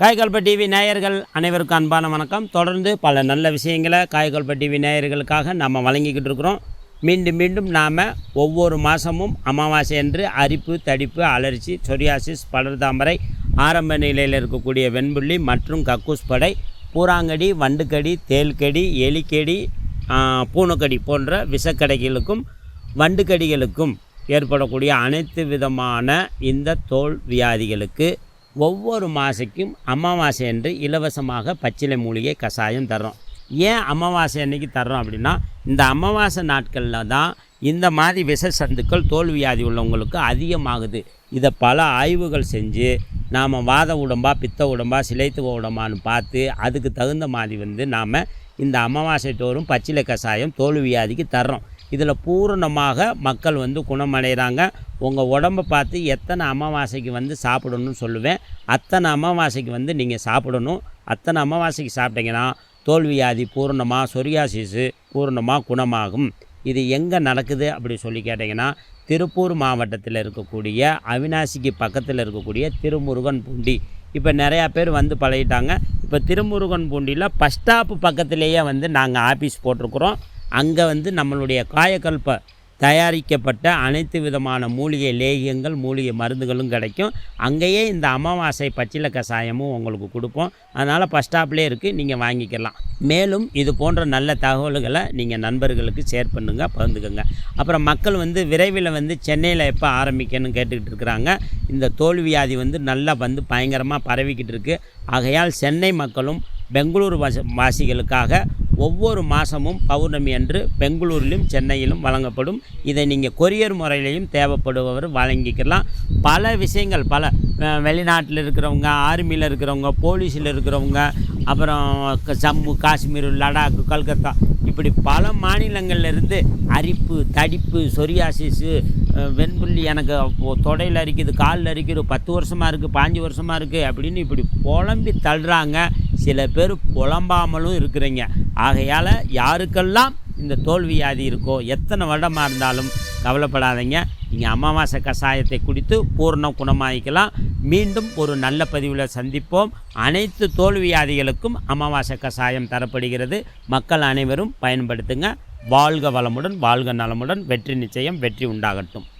காய்கல்ப TV நேயர்கள் அனைவருக்கும் அன்பான வணக்கம். தொடர்ந்து பல நல்ல விஷயங்களை காய்கல்ப டிவி நேயர்களுக்காக நம்ம வழங்கிக்கிட்டு இருக்கிறோம். மீண்டும் மீண்டும் நாம் ஒவ்வொரு மாதமும் அமாவாசை அன்று அரிப்பு தடிப்பு அலர்ச்சி சொரியாசிஸ் படர்தாமரை ஆரம்ப நிலையில் இருக்கக்கூடிய வெண்புள்ளி மற்றும் கக்கூஸ் படை பூராங்கடி வண்டுக்கடி தேள்கடி எலிக்கடி பூனைக்கடி போன்ற விஷக்கடைகளுக்கும் வண்டுக்கடிகளுக்கும் ஏற்படக்கூடிய அனைத்து விதமான இந்த தோல் வியாதிகளுக்கு ஒவ்வொரு மாதக்கும் அமாவாசை அன்று இலவசமாக பச்சிலை மூலிகை கஷாயம் தர்றோம். ஏன் அமாவாசை அன்னைக்கு தர்றோம் அப்படின்னா இந்த அமாவாசை நாட்களில் தான் இந்த மாதிரி விஷ சந்துக்கள் தோல்வியாதி உள்ளவங்களுக்கு அதிகமாகுது. இதை பல ஆய்வுகள் செஞ்சு நாம் வாத உடம்பா பித்த உடம்பா சிலைத்துவ உடம்பான்னு பார்த்து அதுக்கு தகுந்த மாதிரி வந்து நாம் இந்த அமாவாசை தோறும் பச்சிலை கஷாயம் தோல்வியாதிக்கு தர்றோம். இதில் பூரணமாக மக்கள் வந்து குணமடைகிறாங்க. உங்கள் உடம்பை பார்த்து எத்தனை அமாவாசைக்கு வந்து சாப்பிடணும்னு சொல்லுவேன். அத்தனை அமாவாசைக்கு வந்து நீங்கள் சாப்பிடணும். அத்தனை அமாவாசைக்கு சாப்பிட்டீங்கன்னா தோல்வியாதி பூரணமாக சொரியாசிஸு பூரணமாக குணமாகும். இது எங்கே நடக்குது அப்படி சொல்லி கேட்டிங்கன்னா திருப்பூர் மாவட்டத்தில் இருக்கக்கூடிய அவினாசிக்கு பக்கத்தில் இருக்கக்கூடிய திருமுருகன் பூண்டி. இப்போ நிறையா பேர் வந்து பழகிட்டாங்க. இப்போ திருமுருகன் பூண்டியில் பஸ் ஸ்டாப்பு பக்கத்திலேயே வந்து நாங்கள் ஆஃபீஸ் போட்டிருக்குறோம். அங்கே வந்து நம்மளுடைய காயக்கல்ப தயாரிக்கப்பட்ட அனைத்து விதமான மூலிகை லேகியங்கள் மூலிகை மருந்துகளும் கிடைக்கும். அங்கேயே இந்த அமாவாசை பச்சில கஷாயமும் உங்களுக்கு கொடுப்போம். அதனால் பஸ் ஸ்டாப்லேயே இருக்குது நீங்கள் வாங்கிக்கலாம். மேலும் இது போன்ற நல்ல தகவல்களை நீங்கள் நண்பர்களுக்கு ஷேர் பண்ணுங்கள் பகிர்ந்துக்கோங்க. அப்புறம் மக்கள் வந்து விரைவில் வந்து சென்னையில் எப்போ ஆரம்பிக்கணும்னு கேட்டுக்கிட்டு இருக்கிறாங்க. இந்த தோல்வியாதி வந்து நல்லா வந்து பயங்கரமாக பரவிக்கிட்டு இருக்குது ஆகையால் சென்னை மக்களும் பெங்களூர் வாச வாசிகளுக்காக ஒவ்வொரு மாதமும் பௌர்ணமி அன்று பெங்களூரிலும் சென்னையிலும் வழங்கப்படும். இதை நீங்கள் கொரியர் முறையிலையும் தேவைப்படுபவர் வழங்கிக்கலாம். பல விஷயங்கள் பல வெளிநாட்டில் இருக்கிறவங்க ஆர்மியில் இருக்கிறவங்க போலீஸில் இருக்கிறவங்க அப்புறம் க- ஜம்மு காஷ்மீர் லடாக் கல்கத்தா இப்படி பல மாநிலங்கள்லேருந்து அரிப்பு தடிப்பு சொரியாசிஸு வெண்புள்ளி எனக்கு தொடையில் அரிக்குது காலில் அரிக்குது பத்து வருஷமாக இருக்குது பாஞ்சு வருஷமாக இருக்குது அப்படின்னு இப்படி புலம்பி தள்ளுறாங்க. சில பேர் புலம்பாமலும் இருக்கிறீங்க. ஆகையால் யாருக்கெல்லாம் இந்த தோல்வியாதி இருக்கோ எத்தனை வருடமாக இருந்தாலும் கவலைப்படாதீங்க. நீங்கள் அமாவாசை கஷாயத்தை குடித்து பூர்ண குணமாகிக்கலாம் மீண்டும் ஒரு நல்ல பதிவில் சந்திப்போம். அனைத்து தோல்வியாதிகளுக்கும் அமாவாசை கஷாயம் தரப்படுகிறது. மக்கள் அனைவரும் பயன்படுத்துங்க. வாழ்க வளமுடன் வாழ்க நலமுடன் வெற்றி நிச்சயம் வெற்றி உண்டாகட்டும்.